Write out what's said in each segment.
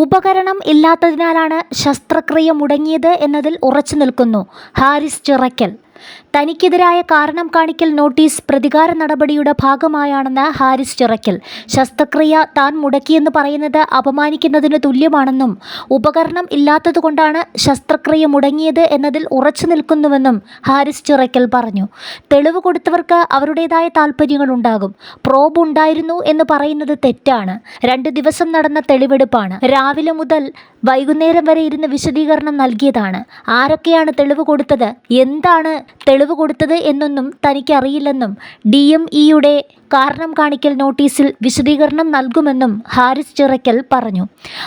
ഉപകരണം ഇല്ലാത്തതിനാലാണ് ശസ്ത്രക്രിയ മുടങ്ങിയത് എന്നതിൽ ഉറച്ചു നിൽക്കുന്നു. ഹാരിസ് ചിറയ്ക്കൽ. തനിക്കെതിരായ കാരണം കാണിക്കൽ നോട്ടീസ് പ്രതികാര നടപടിയുടെ ഭാഗമായാണെന്ന് ഹാരിസ് ചിറയ്ക്കൽ. ശസ്ത്രക്രിയ താൻ മുടക്കിയെന്ന് പറയുന്നത് അപമാനിക്കുന്നതിന് തുല്യമാണെന്നും ഉപകരണം ഇല്ലാത്തതുകൊണ്ടാണ് ശസ്ത്രക്രിയ മുടങ്ങിയത് എന്നതിൽ ഉറച്ചു നിൽക്കുന്നുവെന്നും ഹാരിസ് ചിറയ്ക്കൽ പറഞ്ഞു. തെളിവ് കൊടുത്തവർക്ക് അവരുടേതായ താല്പര്യങ്ങളുണ്ടാകും പ്രോബ് ഉണ്ടായിരുന്നു എന്ന് പറയുന്നത് തെറ്റാണ്. രണ്ട് ദിവസം നടന്ന തെളിവെടുപ്പാണ്. രാവിലെ മുതൽ വൈകുന്നേരം വരെ ഇരുന്ന് വിശദീകരണം നൽകിയതാണ്. ആരൊക്കെയാണ് തെളിവ് കൊടുത്തത്? എന്താണ് തെളിവ് കൊടുത്തത് എന്നൊന്നും തനിക്കറിയില്ലെന്നും ഡി എം ഇയുടെ കാരണം കാണിക്കൽ നോട്ടീസിൽ വിശദീകരണം നൽകുമെന്നും ഹാരിസ് ചിറയ്ക്കൽ പറഞ്ഞു.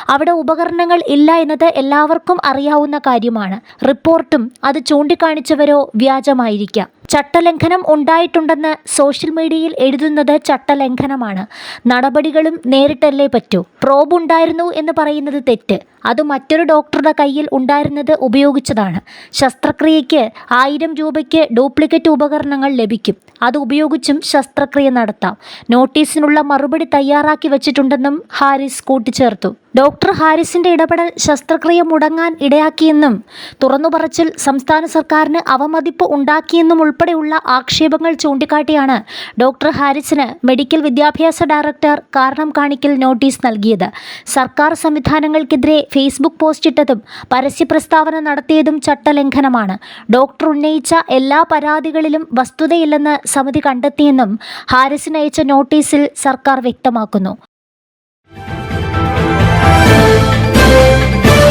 അവിടെ ഉപകരണങ്ങൾ ഇല്ല എന്നത് എല്ലാവർക്കും അറിയാവുന്ന കാര്യമാണ്. റിപ്പോർട്ടും അത് ചൂണ്ടിക്കാണിച്ചവരോ വ്യാജമായിരിക്കാം. ചട്ടലംഘനം ഉണ്ടായിട്ടുണ്ടെന്ന് സോഷ്യൽ മീഡിയയിൽ എഴുതുന്നത് ചട്ടലംഘനമാണ്. നടപടികളും നേരിട്ടല്ലേ പറ്റൂ. പ്രോബ് ഉണ്ടായിരുന്നു എന്ന് പറയുന്നത് തെറ്റ്. അത് മറ്റൊരു ഡോക്ടറുടെ കയ്യിൽ ഉണ്ടായിരുന്നത് ഉപയോഗിച്ചതാണ്. ശസ്ത്രക്രിയയ്ക്ക് ആയിരം രൂപയ്ക്ക് ഡ്യൂപ്ലിക്കേറ്റ് ഉപകരണങ്ങൾ ലഭിക്കും. അത് ഉപയോഗിച്ചും ശസ്ത്രക്രിയ നടത്താം. നോട്ടീസിനുള്ള മറുപടി തയ്യാറാക്കി വച്ചിട്ടുണ്ടെന്നും ഹാരിസ് കൂട്ടിച്ചേർത്തു. ഡോക്ടർ ഹാരിസിന്റെ ഇടപെടൽ ശസ്ത്രക്രിയ മുടങ്ങാൻ ഇടയാക്കിയെന്നും തുറന്നുപറച്ചിൽ സംസ്ഥാന സർക്കാരിന് അവമതിപ്പ് ഉണ്ടാക്കിയെന്നും ഉൾപ്പെടെയുള്ള ആക്ഷേപങ്ങൾ ചൂണ്ടിക്കാട്ടിയാണ് ഡോക്ടർ ഹാരിസിന് മെഡിക്കൽ വിദ്യാഭ്യാസ ഡയറക്ടർ കാരണം കാണിക്കൽ നോട്ടീസ് നൽകിയത്. സർക്കാർ സംവിധാനങ്ങൾക്കെതിരെ ഫേസ്ബുക്ക് പോസ്റ്റിട്ടതും പരസ്യ പ്രസ്താവന നടത്തിയതും ചട്ടലംഘനമാണ്. ഡോക്ടർ ഉന്നയിച്ച എല്ലാ പരാതികളിലും വസ്തുതയില്ലെന്ന് സമിതി കണ്ടെത്തിയെന്നും ഹാരിസിന് അയച്ച നോട്ടീസിൽ സർക്കാർ വ്യക്തമാക്കുന്നു.